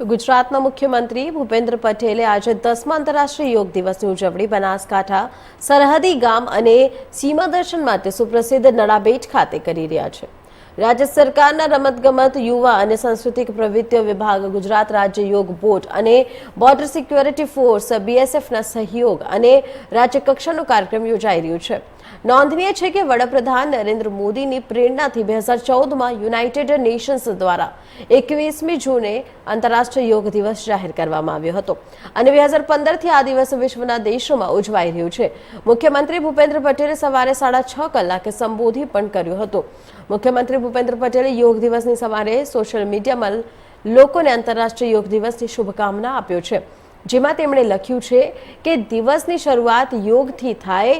ગુજરાતના મુખ્યમંત્રી ભૂપેન્દ્ર પટેલે આજે દસમા આંતરરાષ્ટ્રીય યોગ દિવસની ઉજવણી બનાસકાંઠા સરહદી ગામ અને સીમા દર્શન માટે સુપ્રસિદ્ધ નડાબેટ ખાતે કરી રહ્યા છે. રાજ્ય સરકારના રમતગમત, યુવા અને સાંસ્કૃતિક પ્રવૃત્તિઓ વિભાગ, ગુજરાત રાજ્ય યોગ બોર્ડ અને બોર્ડર સિક્યોરિટી ફોર્સ, બીએસએફના સહયોગ અને રાજ્ય કક્ષાનો કાર્યક્રમ યોજાઈ રહ્યો છે. નોંધનીય છે કે વડાપ્રધાન નરેન્દ્ર મોદીની પ્રેરણાથી બે હજાર ચૌદમાં યુનાઇટેડ નેશન્સ દ્વારા એકવીસમી જૂને આંતરરાષ્ટ્રીય યોગ દિવસ જાહેર કરવામાં આવ્યો હતો. અને બે હજાર પંદરથી આ દિવસ વિશ્વના દેશોમાં ઉજવાઈ રહ્યું છે. મુખ્યમંત્રી ભૂપેન્દ્ર પટેલે સવારે સાડા છ કલાકે સંબોધી પણ કર્યું હતું. મુખ્યમંત્રી ભૂપેન્દ્ર પટેલે યોગ દિવસની સવારે સોશિયલ મીડિયામાં લોકોને આંતરરાષ્ટ્રીય યોગ દિવસની શુભકામના આપ્યો છે. જેમાં તેમણે લખ્યું છે કે દિવસની શરૂઆત યોગથી થાય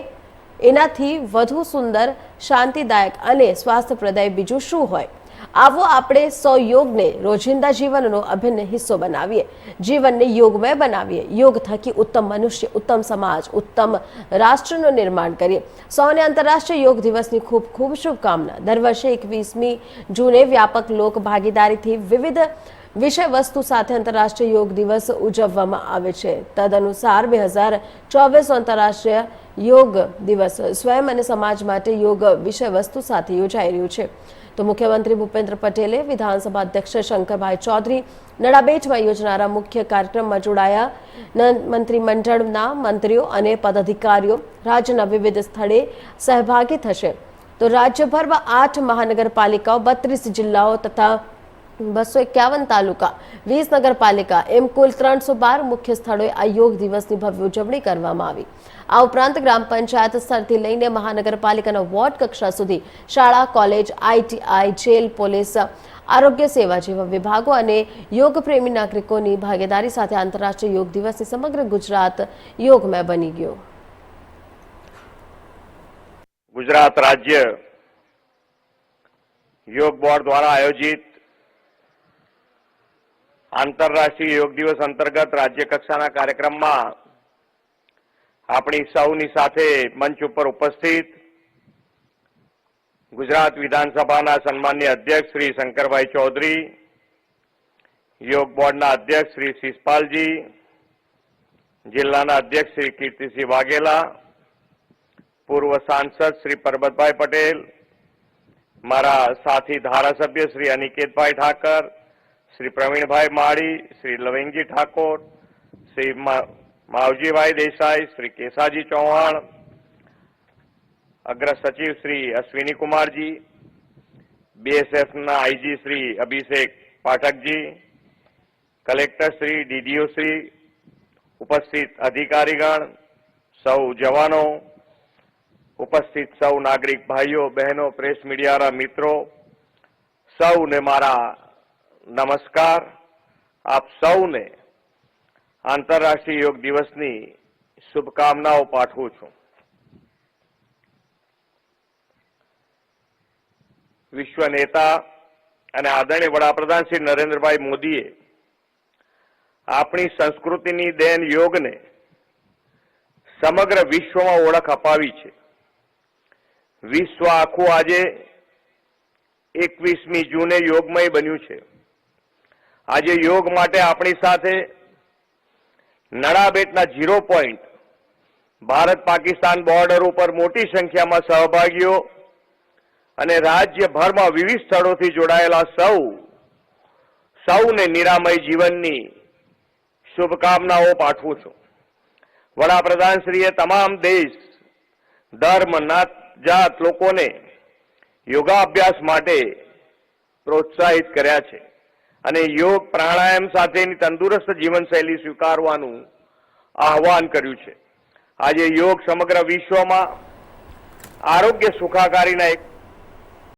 એનાથી વધુ સુંદર, શાંતિદાયક અને સ્વાસ્થ્યપ્રદાય બીજું શું હોય? આવો આપણે સૌ યોગને રોજિંદા જીવનનો અભિન્ન હિસ્સો બનાવીએ. જીવનને યોગમય બનાવીએ. યોગ થકી ઉત્તમ મનુષ્ય, ઉત્તમ સમાજ, ઉત્તમ રાષ્ટ્રનું નિર્માણ કરીએ. સૌને આંતરરાષ્ટ્રીય યોગ દિવસની ખૂબ ખૂબ શુભકામના. દર વર્ષે એકવીસમી જૂને વ્યાપક લોક ભાગીદારીથી વિવિધ વિષય વસ્તુ સાથે આંતરરાષ્ટ્રીય યોગ દિવસ ઉજવવામાં આવે છે. તદનુસાર બે હજાર ચોવીસ આંતરરાષ્ટ્રીય યોગ દિવસ સ્વયં અને સમાજ માટે યોગ વિષય વસ્તુ સાથે યોજાઈ રહ્યું છે. તો મુખ્યમંત્રી ભૂપેન્દ્ર પટેલે વિધાનસભા અધ્યક્ષ શંકરભાઈ ચૌધરી નડાબેટમાં યોજનારા મુખ્ય કાર્યક્રમમાં જોડાયા. મંત્રીમંડળના મંત્રીઓ અને પદાધિકારીઓ રાજ્યના વિવિધ સ્થળે સહભાગી થશે. તો રાજ્યભરમાં આઠ મહાનગરપાલિકાઓ, બત્રીસ જિલ્લાઓ તથા બસો એકાવન તાલુકા, વીસ નગરપાલિકા, એમ કુલ ત્રણસો બાર મુખ્ય સ્થળોએ આ યોગ દિવસની ભવ્ય ઉજવણી કરવામાં આવી. આ ઉપરાંત ગ્રામ પંચાયત સ્તરથી લઈને મહાનગરપાલિકાના વોર્ડ કક્ષા સુધી શાળા, કોલેજ આઈટીઆઈ જેલ, પોલીસ, આરોગ્ય સેવા જેવા વિભાગો અને યોગ પ્રેમી નાગરિકોની ભાગીદારી સાથે આંતરરાષ્ટ્રીય યોગ દિવસની સમગ્ર ગુજરાત યોગમય બની ગયો. ગુજરાત રાજ્ય યોગ બોર્ડ દ્વારા આયોજિત આંતરરાષ્ટ્રીય યોગ દિવસ અંતર્ગત રાજ્ય કક્ષાના કાર્યક્રમમાં આપણી સૌની સાથે મંચ ઉપર ઉપસ્થિત ગુજરાત વિધાનસભાના સન્માન્ય અધ્યક્ષ શ્રી શંકરભાઈ ચૌધરી, યોગ બોર્ડના અધ્યક્ષ શ્રી શિષપાલજી, જિલ્લાના અધ્યક્ષ શ્રી કીર્તિસિંહ વાઘેલા, પૂર્વ સાંસદ શ્રી પરબતભાઈ પટેલ, મારા સાથી ધારાસભ્ય શ્રી અનિકેતભાઈ ઠાકર શ્રી પ્રવીણભાઈ માળી, શ્રી લવિંગજી ઠાકોર, શ્રી માવજીભાઈ દેસાઈ, શ્રી કેસાજી ચૌહાણ, અગ્ર સચિવ શ્રી અશ્વિની કુમારજી બીએસએફના IG Shri Abhishek Pathakji, collector Shri DDO Shri, ઉપસ્થિત અધિકારીગણ, સૌ જવાનો, ઉપસ્થિત સૌ નાગરિક ભાઈઓ, બહેનો, પ્રેસ મીડિયાના મિત્રો, સૌને મારા નમસ્કાર આપ સૌને આંતરરાષ્ટ્રીય યોગ દિવસની શુભકામનાઓ પાઠવું છું વિશ્વ નેતા અને આદરણીય વડાપ્રધાન શ્રી નરેન્દ્રભાઈ મોદીએ આપણી સંસ્કૃતિની દેન યોગને સમગ્ર વિશ્વમાં ઓળખ અપાવી છે વિશ્વ આખું આજે એકવીસમી જૂને યોગમય બન્યું છે આજે યોગ માટે આપણી સાથે નડાબેટના zero point Bharat Pakistan border ઉપર મોટી સંખ્યામાં સહભાગીઓ અને રાજ્યભરમાં વિવિધ સ્થળોથી જોડાયેલા સૌ, સૌને નિરામય જીવનની શુભકામનાઓ પાઠવું છું. વડાપ્રધાનશ્રીએ તમામ દેશ, ધર્મ, નાત, જાત લોકોને યોગાભ્યાસ માટે પ્રોત્સાહિત કર્યા છે. અને યોગ પ્રાણાયામ સાથેની તંદુરસ્ત જીવનશૈલી સ્વીકારવાનું આહવાન કર્યું છે. આજે યોગ સમગ્ર વિશ્વમાં આરોગ્ય સુખાકારીના એક